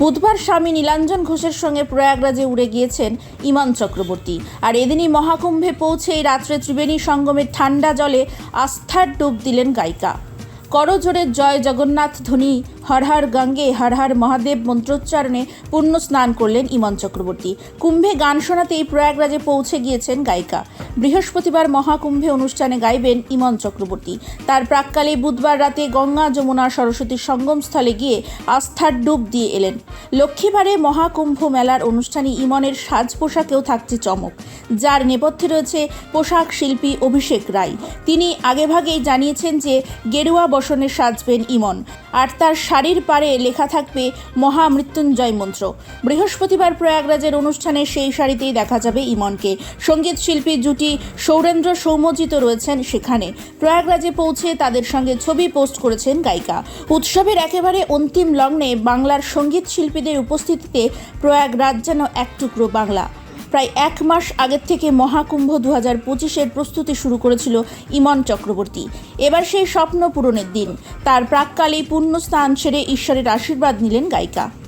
বুধবার স্বামী নীলাঞ্জন ঘোষের সঙ্গে প্রয়াগরাজে উড়ে গিয়েছেন ইমান চক্রবর্তী। আর এদিনই মহাকুম্ভে পৌঁছেই রাত্রে ত্রিবেণী সঙ্গমের ঠান্ডা জলে আস্থার ডুব দিলেন গায়িকা। করজোরের জয় জগন্নাথ ধ্বনি হর হর গঙ্গে, হর হর মহাদেব মন্ত্রোচ্চারণে পুণ্য স্নান করলেন ইমন চক্রবর্তী। কুম্ভে গান শোনাতেই প্রয়াগরাজে পৌঁছে গিয়েছেন গায়িকা। বৃহস্পতিবার মহাকুম্ভে অনুষ্ঠানে গাইবেন ইমন চক্রবর্তী। তার প্রাককালে বুধবার রাতে গঙ্গা যমুনা সরস্বতীর সঙ্গমস্থলে গিয়ে আস্থার ডুব দিয়ে এলেন। লক্ষ্মীবারে মহাকুম্ভ মেলার অনুষ্ঠানে ইমনের সাজ পোশাকেও থাকছে চমক। যার নেপথ্যে রয়েছে পোশাক শিল্পী অভিষেক রায়। তিনি আগেভাগেই জানিয়েছেন যে গেরুয়া বসনে সাজবেন ইমন। আর তার শাড়ির পারে লেখা থাকবে মহামৃত্যুঞ্জয় মন্ত্র। বৃহস্পতিবার প্রয়াগরাজের অনুষ্ঠানে সেই শাড়িতেই দেখা যাবে ইমনকে। সংগীত শিল্পী জুটি সৌরেন্দ্র সৌমজিত রয়েছেন সেখানে। প্রয়াগরাজে পৌঁছে তাদের সঙ্গে ছবি পোস্ট করেছেন গায়িকা। উৎসবের একেবারে অন্তিম লগ্নে বাংলার সংগীত শিল্পীদের উপস্থিতিতে প্রয়াগরাজ যেন এক টুকরো বাংলা। প্রায় এক মাস আগের থেকে মহাকুম্ভ দু হাজার পঁচিশের প্রস্তুতি শুরু করেছিল ইমন চক্রবর্তী। এবার সেই স্বপ্ন পূরণের দিন। তার প্রাককালেই পুণ্য স্থান সেরে ঈশ্বরের আশীর্বাদ নিলেন গায়িকা।